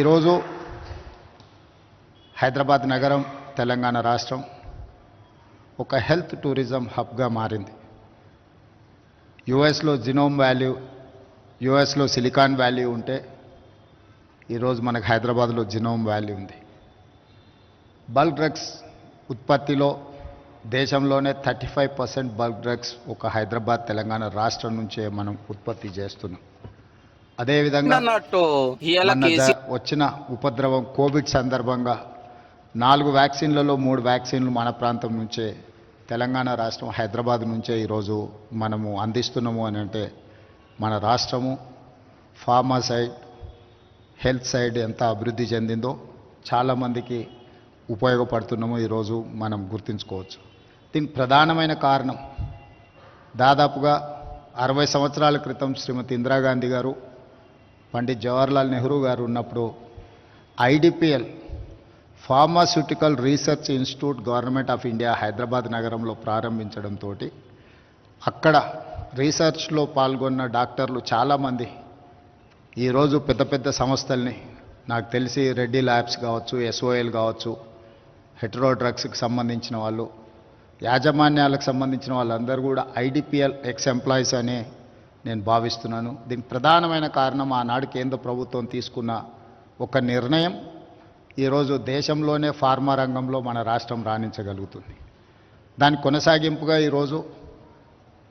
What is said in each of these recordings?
ఈరోజు హైదరాబాద్ నగరం తెలంగాణ రాష్ట్రం ఒక హెల్త్ టూరిజం హబ్గా మారింది. యుఎస్లో జినోమ్ వాల్యూ యుఎస్లో సిలికాన్ వాల్యూ ఉంటే ఈరోజు మనకు హైదరాబాద్లో జినోమ్ వాల్యూ ఉంది. బల్క్ డ్రగ్స్ ఉత్పత్తిలో దేశంలోనే thirty five percent bulk drugs ఒక హైదరాబాద్ తెలంగాణ రాష్ట్రం నుంచే మనం ఉత్పత్తి చేస్తున్నాం. అదేవిధంగా అన్నట్టు జ- వచ్చిన ఉపద్రవం కోవిడ్ సందర్భంగా నాలుగు వ్యాక్సిన్లలో మూడు వ్యాక్సిన్లు మన ప్రాంతం నుంచే తెలంగాణ రాష్ట్రం హైదరాబాద్ నుంచే ఈరోజు మనము అందిస్తున్నాము అని అంటే మన రాష్ట్రము ఫార్మా సైడ్ హెల్త్ సైడ్ ఎంత అభివృద్ధి చెందిందో చాలామందికి ఉపయోగపడుతున్నామో ఈరోజు మనం గుర్తుంచుకోవచ్చు. దీనికి ప్రధానమైన కారణం దాదాపుగా అరవై సంవత్సరాల క్రితం శ్రీమతి ఇందిరాగాంధీ గారు పండిత్ జవహర్లాల్ నెహ్రూ గారు ఉన్నప్పుడు IDPL pharmaceutical research institute government of India Hyderabad నగరంలో ప్రారంభించడంతో అక్కడ రీసెర్చ్లో పాల్గొన్న డాక్టర్లు చాలామంది ఈరోజు పెద్ద పెద్ద సంస్థల్ని నాకు తెలిసి రెడ్డి ల్యాబ్స్ కావచ్చు ఎస్ఓఎల్ కావచ్చు హెట్రో డ్రగ్స్కి సంబంధించిన వాళ్ళు యాజమాన్యాలకు సంబంధించిన వాళ్ళందరూ కూడా ఐడిపిఎల్ ఎక్స్ ఎంప్లాయీస్ అనే నేను భావిస్తున్నాను. దీనికి ప్రధానమైన కారణం ఆనాడు కేంద్ర ప్రభుత్వం తీసుకున్న ఒక నిర్ణయం. ఈరోజు దేశంలోనే ఫార్మా రంగంలో మన రాష్ట్రం రాణించగలుగుతుంది. దాని కొనసాగింపుగా ఈరోజు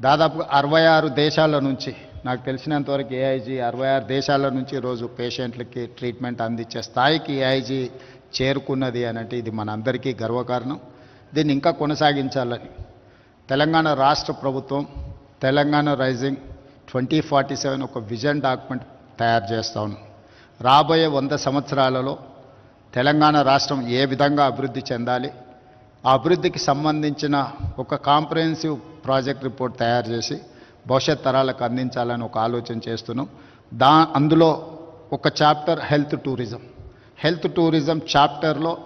దాదాపు అరవై ఆరు దేశాల నుంచి నాకు తెలిసినంతవరకు ఏఐజీ అరవై ఆరు దేశాల నుంచి ఈరోజు పేషెంట్లకి ట్రీట్మెంట్ అందించే స్థాయికి ఏఐజీ చేరుకున్నది అని అంటే ఇది మనందరికీ గర్వకారణం. దీన్ని ఇంకా కొనసాగించాలని తెలంగాణ రాష్ట్ర ప్రభుత్వం Telangana rising twenty forty seven ఒక విజన్ డాక్యుమెంట్ తయారు చేస్తాను రాబోయే వంద సంవత్సరాలలో తెలంగాణ రాష్ట్రం ఏ విధంగా అభివృద్ధి చెందాలి ఆ అభివృద్ధికి సంబంధించిన ఒక కాంప్రహెన్సివ్ ప్రాజెక్ట్ రిపోర్ట్ తయారు చేసి భవిష్యత్ తరాలకు అందించాలని ఒక ఆలోచన చేస్తున్నాం. దా అందులో ఒక chapter health tourism. Health tourism చాప్టర్లో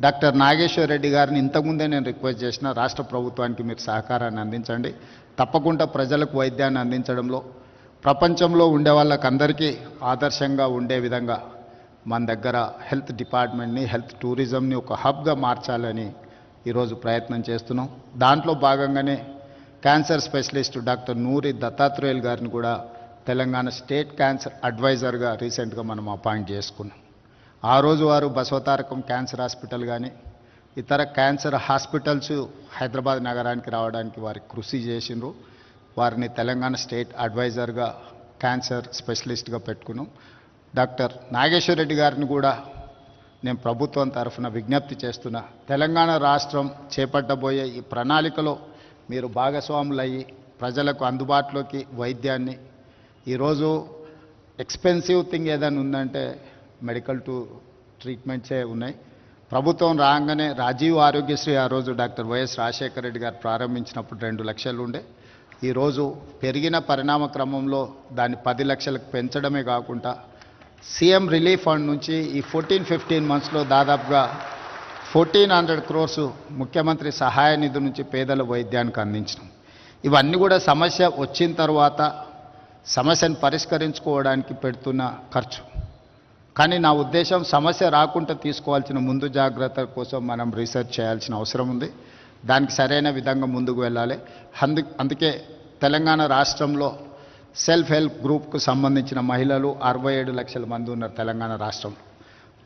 డాక్టర్ నాగేశ్వర్ రెడ్డి గారిని ఇంతకుముందే నేను రిక్వెస్ట్ చేసిన రాష్ట్ర ప్రభుత్వానికి మీరు సహకారాన్ని అందించండి. తప్పకుండా ప్రజలకు వైద్యాన్ని అందించడంలో ప్రపంచంలో ఉండే వాళ్ళకందరికీ ఆదర్శంగా ఉండే విధంగా మన దగ్గర హెల్త్ డిపార్ట్మెంట్ని హెల్త్ టూరిజంని ఒక హబ్గా మార్చాలని ఈరోజు ప్రయత్నం చేస్తున్నాం. దాంట్లో భాగంగానే cancer specialist doctor Nori Dattatreyulu గారిని కూడా తెలంగాణ స్టేట్ క్యాన్సర్ అడ్వైజర్గా రీసెంట్గా మనం అపాయింట్ చేసుకున్నాం. ఆ రోజు వారు బసవతారకం క్యాన్సర్ హాస్పిటల్ కానీ ఇతర క్యాన్సర్ హాస్పిటల్స్ హైదరాబాద్ నగరానికి రావడానికి వారి కృషి చేసిండ్రు. వారిని తెలంగాణ స్టేట్ అడ్వైజర్గా క్యాన్సర్ స్పెషలిస్ట్గా పెట్టుకున్నాం. డాక్టర్ నాగేశ్వర రెడ్డి గారిని కూడా నేను ప్రభుత్వం తరఫున విజ్ఞప్తి చేస్తున్నా. తెలంగాణ రాష్ట్రం చేపట్టబోయే ఈ ప్రణాళికలో మీరు భాగస్వాములయ్యి ప్రజలకు అందుబాటులోకి వైద్యాన్ని ఈరోజు ఎక్స్పెన్సివ్ థింగ్ ఏదైనా ఉందంటే మెడికల్ టు ట్రీట్మెంట్సే ఉన్నాయి. ప్రభుత్వం రాగానే రాజీవ్ ఆరోగ్యశ్రీ ఆ రోజు డాక్టర్ వైఎస్ రాజశేఖర రెడ్డి గారు ప్రారంభించినప్పుడు రెండు లక్షలు ఉండే. ఈరోజు పెరిగిన పరిణామ క్రమంలో దాన్ని పది లక్షలకు పెంచడమే కాకుండా సీఎం రిలీఫ్ ఫండ్ నుంచి ఈ ఫోర్టీన్ ఫిఫ్టీన్ మంత్స్లో దాదాపుగా ఫోర్టీన్ హండ్రెడ్ క్రోర్స్ ముఖ్యమంత్రి సహాయ నిధి నుంచి పేదల వైద్యానికి అందించడం ఇవన్నీ కూడా సమస్య వచ్చిన తర్వాత సమస్యను పరిష్కరించుకోవడానికి పెడుతున్న ఖర్చు. కానీ నా ఉద్దేశం సమస్య రాకుండా తీసుకోవాల్సిన ముందు జాగ్రత్తల కోసం మనం రీసెర్చ్ చేయాల్సిన అవసరం ఉంది. దానికి సరైన విధంగా ముందుకు వెళ్ళాలి. అందు అందుకే తెలంగాణ రాష్ట్రంలో సెల్ఫ్ హెల్ప్ గ్రూప్కు సంబంధించిన మహిళలు అరవై ఏడు లక్షల మంది ఉన్నారు తెలంగాణ రాష్ట్రంలో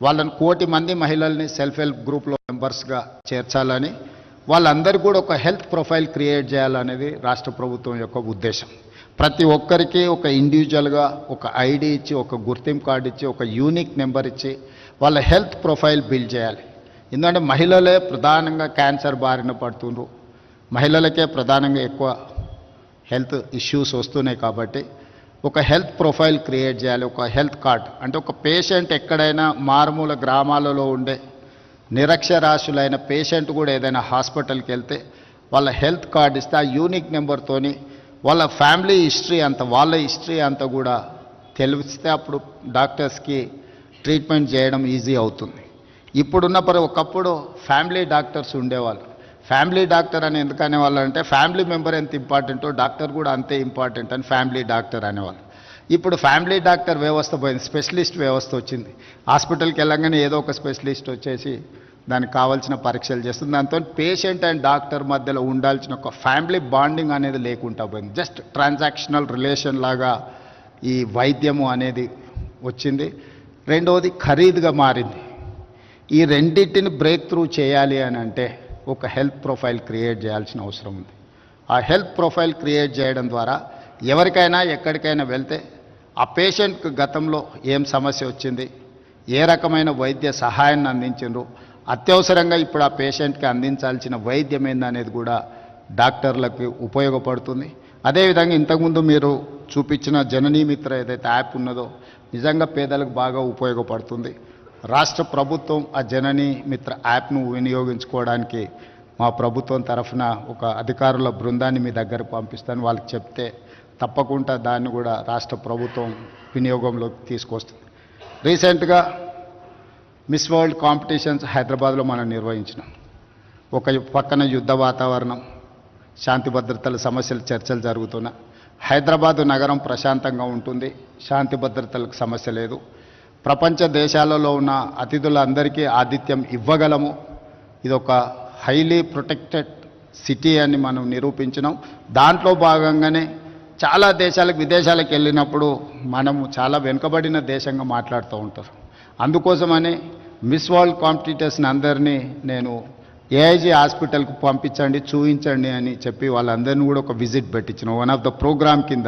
వాళ్ళని కోటి మంది మహిళల్ని సెల్ఫ్ హెల్ప్ గ్రూప్లో మెంబర్స్గా చేర్చాలని వాళ్ళందరూ కూడా ఒక హెల్త్ ప్రొఫైల్ క్రియేట్ చేయాలనేది రాష్ట్ర ప్రభుత్వం యొక్క ఉద్దేశం. ప్రతి ఒక్కరికి ఒక ఇండివిజువల్గా ఒక ఐడి ఇచ్చి ఒక గుర్తింపు కార్డు ఇచ్చి ఒక యూనిక్ నెంబర్ ఇచ్చి వాళ్ళ హెల్త్ ప్రొఫైల్ బిల్డ్ చేయాలి. ఎందుకంటే మహిళలే ప్రధానంగా క్యాన్సర్ బారిన పడుతుండ్రు. మహిళలకే ప్రధానంగా ఎక్కువ హెల్త్ ఇష్యూస్ వస్తున్నాయి కాబట్టి ఒక హెల్త్ ప్రొఫైల్ క్రియేట్ చేయాలి. ఒక హెల్త్ కార్డ్ అంటే ఒక పేషెంట్ ఎక్కడైనా మారుమూల గ్రామాలలో ఉండే నిరక్షరాస్యులైన పేషెంట్ కూడా ఏదైనా హాస్పిటల్కి వెళ్తే వాళ్ళ హెల్త్ కార్డ్ ఇస్తే ఆ యూనిక్ నెంబర్తోని వాళ్ళ ఫ్యామిలీ హిస్టరీ అంత వాళ్ళ హిస్టరీ అంతా కూడా తెలిస్తే అప్పుడు డాక్టర్స్కి ట్రీట్మెంట్ చేయడం ఈజీ అవుతుంది. ఇప్పుడున్న పరి ఒకప్పుడు ఫ్యామిలీ డాక్టర్స్ ఉండేవాళ్ళు. ఫ్యామిలీ డాక్టర్ అని ఎందుకు అనేవాళ్ళు అంటే ఫ్యామిలీ మెంబర్ ఎంత ఇంపార్టెంటో డాక్టర్ కూడా అంతే ఇంపార్టెంట్ అని ఫ్యామిలీ డాక్టర్ అనేవాళ్ళు. ఇప్పుడు ఫ్యామిలీ డాక్టర్ వ్యవస్థ పోయింది స్పెషలిస్ట్ వ్యవస్థ వచ్చింది. హాస్పిటల్కి వెళ్ళగానే ఏదో ఒక స్పెషలిస్ట్ వచ్చేసి దానికి కావాల్సిన పరీక్షలు చేస్తుంది. దాంతో పేషెంట్ అండ్ డాక్టర్ మధ్యలో ఉండాల్సిన ఒక ఫ్యామిలీ బాండింగ్ అనేది లేకుండా పోయింది. జస్ట్ ట్రాన్సాక్షనల్ రిలేషన్ లాగా ఈ వైద్యము అనేది వచ్చింది. రెండవది ఖరీదుగా మారింది. ఈ రెండింటిని బ్రేక్ త్రూ చేయాలి అని అంటే ఒక హెల్త్ ప్రొఫైల్ క్రియేట్ చేయాల్సిన అవసరం ఉంది. ఆ హెల్త్ ప్రొఫైల్ క్రియేట్ చేయడం ద్వారా ఎవరికైనా ఎక్కడికైనా వెళ్తే ఆ పేషెంట్కి గతంలో ఏం సమస్య వచ్చింది ఏ రకమైన వైద్య సహాయాన్ని అందించిండ్రు అత్యవసరంగా ఇప్పుడు ఆ పేషెంట్కి అందించాల్సిన వైద్యం ఏందనేది కూడా డాక్టర్లకు ఉపయోగపడుతుంది. అదేవిధంగా ఇంతకుముందు మీరు చూపించిన జననీ మిత్ర ఏదైతే యాప్ ఉన్నదో నిజంగా పేదలకు బాగా ఉపయోగపడుతుంది. రాష్ట్ర ప్రభుత్వం ఆ జననీ మిత్ర యాప్ను వినియోగించుకోవడానికి మా ప్రభుత్వం తరఫున ఒక అధికారుల బృందాన్ని మీ దగ్గరకు పంపిస్తాను. వాళ్ళకి చెప్తే తప్పకుండా దాన్ని కూడా రాష్ట్ర ప్రభుత్వం వినియోగంలోకి తీసుకొస్తుంది. రీసెంట్గా మిస్ వరల్డ్ కాంపిటీషన్స్ హైదరాబాద్లో మనం నిర్వహించినాం. ఒక పక్కన యుద్ధ వాతావరణం శాంతి భద్రతల సమస్యలు చర్చలు జరుగుతున్నా. హైదరాబాదు నగరం ప్రశాంతంగా ఉంటుంది శాంతి భద్రతలకు సమస్య లేదు. ప్రపంచ దేశాలలో ఉన్న అతిథులందరికీ ఆతిథ్యం ఇవ్వగలము. ఇది ఒక హైలీ ప్రొటెక్టెడ్ సిటీ అని మనం నిరూపించినాం. దాంట్లో భాగంగానే చాలా దేశాలకు విదేశాలకు వెళ్ళినప్పుడు మనము చాలా వెనుకబడిన దేశంగా మాట్లాడుతూ ఉంటారు. అందుకోసమని మిస్ వరల్డ్ కాంపిటీటర్స్ని అందరినీ నేను ఏఐజీ హాస్పిటల్కి పంపించండి చూపించండి అని చెప్పి వాళ్ళందరినీ కూడా ఒక విజిట్ పెట్టించిన వన్ ఆఫ్ ద ప్రోగ్రామ్ కింద.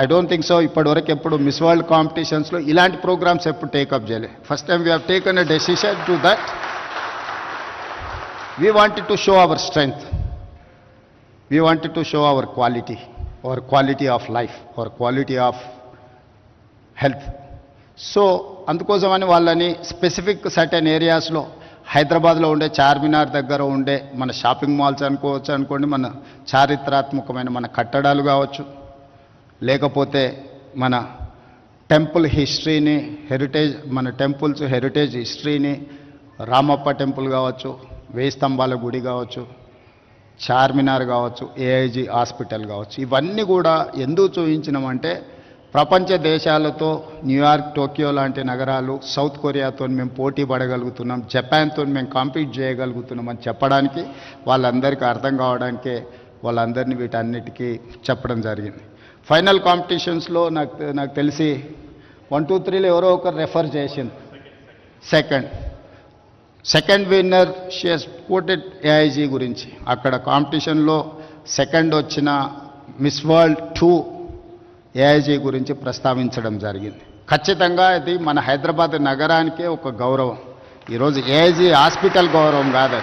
ఐ డోంట్ థింక్ సో ఇప్పటివరకు ఎప్పుడు మిస్ వరల్డ్ కాంపిటీషన్స్లో ఇలాంటి ప్రోగ్రామ్స్ ఎప్పుడు టేకప్ చేయలే first time we have taken a decision to that we wanted to show our strength we wanted to show our quality our quality of life our quality of health so అందుకోసమని వాళ్ళని specific certain ఏరియాస్లో హైదరాబాద్లో ఉండే చార్మినార్ దగ్గర ఉండే మన shopping malls అనుకోవచ్చు అనుకోండి మన చారిత్రాత్మకమైన మన కట్టడాలు కావచ్చు లేకపోతే మన టెంపుల్ హిస్టరీని హెరిటేజ్ మన టెంపుల్స్ హెరిటేజ్ హిస్టరీని రామప్ప టెంపుల్ కావచ్చు వేయి స్తంభాల గుడి కావచ్చు చార్మినార్ కావచ్చు ఏఐజీ హాస్పిటల్ కావచ్చు ఇవన్నీ కూడా ఎందుకు చూపించినామంటే ప్రపంచ దేశాలతో న్యూయార్క్ టోక్యో లాంటి నగరాలు సౌత్ కొరియాతో మేము పోటీ పడగలుగుతున్నాం. జపాన్తో మేము కాంపీట్ చేయగలుగుతున్నాం అని చెప్పడానికి వాళ్ళందరికీ అర్థం కావడానికే వాళ్ళందరినీ వీటన్నిటికీ చెప్పడం జరిగింది. ఫైనల్ కాంపిటీషన్స్లో నాకు నాకు తెలిసి వన్ టూ త్రీలో ఎవరో ఒకరు రెఫర్ చేసింది. సెకండ్. సెకండ్ విన్నర్ షియస్ కోటెడ్ ఏఐజీ గురించి. అక్కడ కాంపిటీషన్లో సెకండ్ వచ్చిన మిస్ వరల్డ్ టూ ఏఐజీ గురించి ప్రస్తావించడం జరిగింది. ఖచ్చితంగా ఇది మన హైదరాబాద్ నగరానికే ఒక గౌరవం. ఈరోజు ఏఐజీ హాస్పిటల్ గౌరవం కాదు